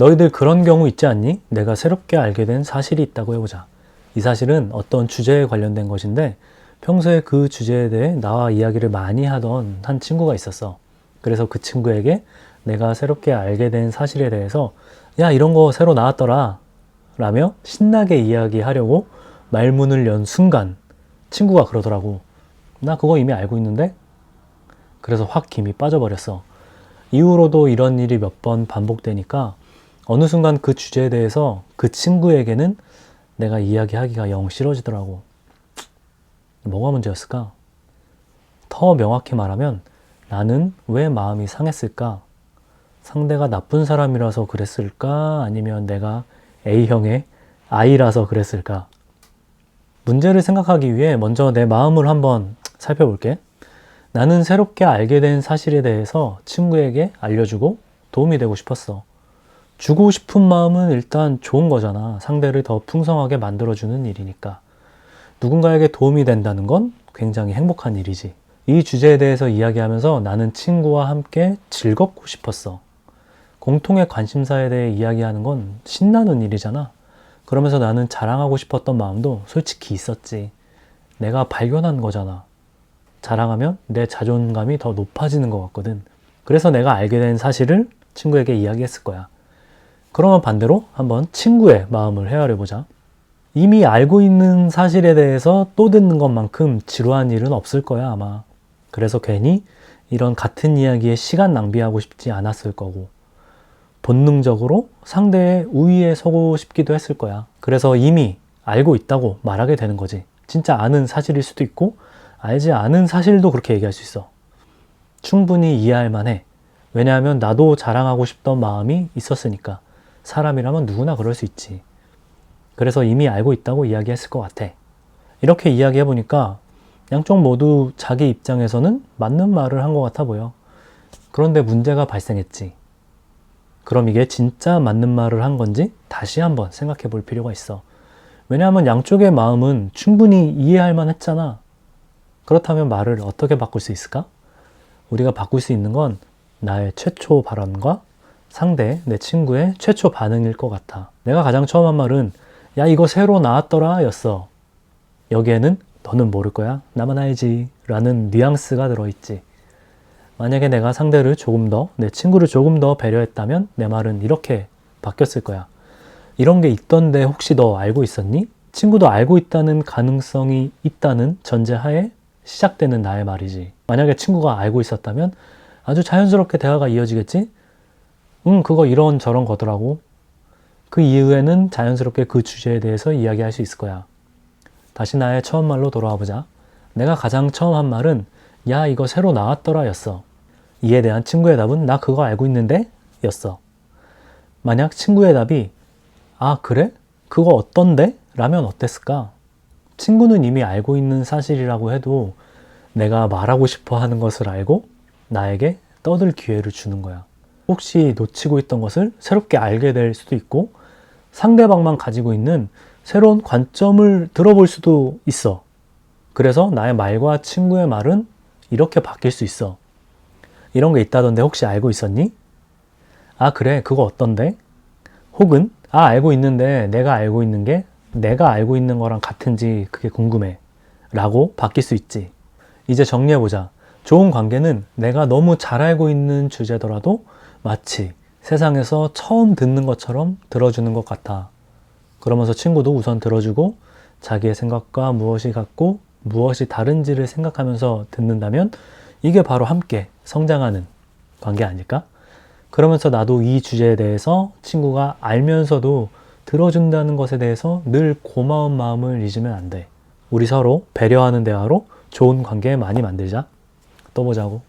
너희들 그런 경우 있지 않니? 내가 새롭게 알게 된 사실이 있다고 해보자. 이 사실은 어떤 주제에 관련된 것인데 평소에 그 주제에 대해 나와 이야기를 많이 하던 한 친구가 있었어. 그래서 그 친구에게 내가 새롭게 알게 된 사실에 대해서 야, 이런 거 새로 나왔더라. 라며 신나게 이야기하려고 말문을 연 순간 친구가 그러더라고. 나 그거 이미 알고 있는데? 그래서 확 김이 빠져버렸어. 이후로도 이런 일이 몇 번 반복되니까 어느 순간 그 주제에 대해서 그 친구에게는 내가 이야기하기가 영 싫어지더라고. 뭐가 문제였을까? 더 명확히 말하면 나는 왜 마음이 상했을까? 상대가 나쁜 사람이라서 그랬을까? 아니면 내가 A형의 I라서 그랬을까? 문제를 생각하기 위해 먼저 내 마음을 한번 살펴볼게. 나는 새롭게 알게 된 사실에 대해서 친구에게 알려주고 도움이 되고 싶었어. 주고 싶은 마음은 일단 좋은 거잖아. 상대를 더 풍성하게 만들어주는 일이니까. 누군가에게 도움이 된다는 건 굉장히 행복한 일이지. 이 주제에 대해서 이야기하면서 나는 친구와 함께 즐겁고 싶었어. 공통의 관심사에 대해 이야기하는 건 신나는 일이잖아. 그러면서 나는 자랑하고 싶었던 마음도 솔직히 있었지. 내가 발견한 거잖아. 자랑하면 내 자존감이 더 높아지는 것 같거든. 그래서 내가 알게 된 사실을 친구에게 이야기했을 거야. 그러면 반대로 한번 친구의 마음을 헤아려 보자. 이미 알고 있는 사실에 대해서 또 듣는 것만큼 지루한 일은 없을 거야, 아마. 그래서 괜히 이런 같은 이야기에 시간 낭비하고 싶지 않았을 거고, 본능적으로 상대의 우위에 서고 싶기도 했을 거야. 그래서 이미 알고 있다고 말하게 되는 거지. 진짜 아는 사실일 수도 있고, 알지 않은 사실도 그렇게 얘기할 수 있어. 충분히 이해할 만해. 왜냐하면 나도 자랑하고 싶던 마음이 있었으니까. 사람이라면 누구나 그럴 수 있지. 그래서 이미 알고 있다고 이야기했을 것 같아. 이렇게 이야기해보니까 양쪽 모두 자기 입장에서는 맞는 말을 한 것 같아 보여. 그런데 문제가 발생했지. 그럼 이게 진짜 맞는 말을 한 건지 다시 한번 생각해 볼 필요가 있어. 왜냐하면 양쪽의 마음은 충분히 이해할 만 했잖아. 그렇다면 말을 어떻게 바꿀 수 있을까? 우리가 바꿀 수 있는 건 나의 최초 발언과 상대, 내 친구의 최초 반응일 것 같아. 내가 가장 처음 한 말은 야 이거 새로 나왔더라 였어. 여기에는 너는 모를 거야. 나만 알지. 라는 뉘앙스가 들어있지. 만약에 내가 상대를 조금 더, 내 친구를 조금 더 배려했다면 내 말은 이렇게 바뀌었을 거야. 이런 게 있던데 혹시 너 알고 있었니? 친구도 알고 있다는 가능성이 있다는 전제하에 시작되는 나의 말이지. 만약에 친구가 알고 있었다면 아주 자연스럽게 대화가 이어지겠지? 응, 그거 이런 저런 거더라고. 그 이후에는 자연스럽게 그 주제에 대해서 이야기할 수 있을 거야. 다시 나의 처음 말로 돌아와 보자. 내가 가장 처음 한 말은 야, 이거 새로 나왔더라 였어. 이에 대한 친구의 답은 나 그거 알고 있는데? 였어. 만약 친구의 답이 아, 그래? 그거 어떤데? 라면 어땠을까? 친구는 이미 알고 있는 사실이라고 해도 내가 말하고 싶어 하는 것을 알고 나에게 떠들 기회를 주는 거야. 혹시 놓치고 있던 것을 새롭게 알게 될 수도 있고 상대방만 가지고 있는 새로운 관점을 들어볼 수도 있어. 그래서 나의 말과 친구의 말은 이렇게 바뀔 수 있어. 이런 게 있다던데 혹시 알고 있었니? 아, 그래. 그거 어떤데? 혹은, 아, 알고 있는데 내가 알고 있는 게 내가 알고 있는 거랑 같은지 그게 궁금해. 라고 바뀔 수 있지. 이제 정리해보자. 좋은 관계는 내가 너무 잘 알고 있는 주제더라도 마치 세상에서 처음 듣는 것처럼 들어주는 것 같아. 그러면서 친구도 우선 들어주고 자기의 생각과 무엇이 같고 무엇이 다른지를 생각하면서 듣는다면 이게 바로 함께 성장하는 관계 아닐까? 그러면서 나도 이 주제에 대해서 친구가 알면서도 들어준다는 것에 대해서 늘 고마운 마음을 잊으면 안 돼. 우리 서로 배려하는 대화로 좋은 관계 많이 만들자. 또 보자고.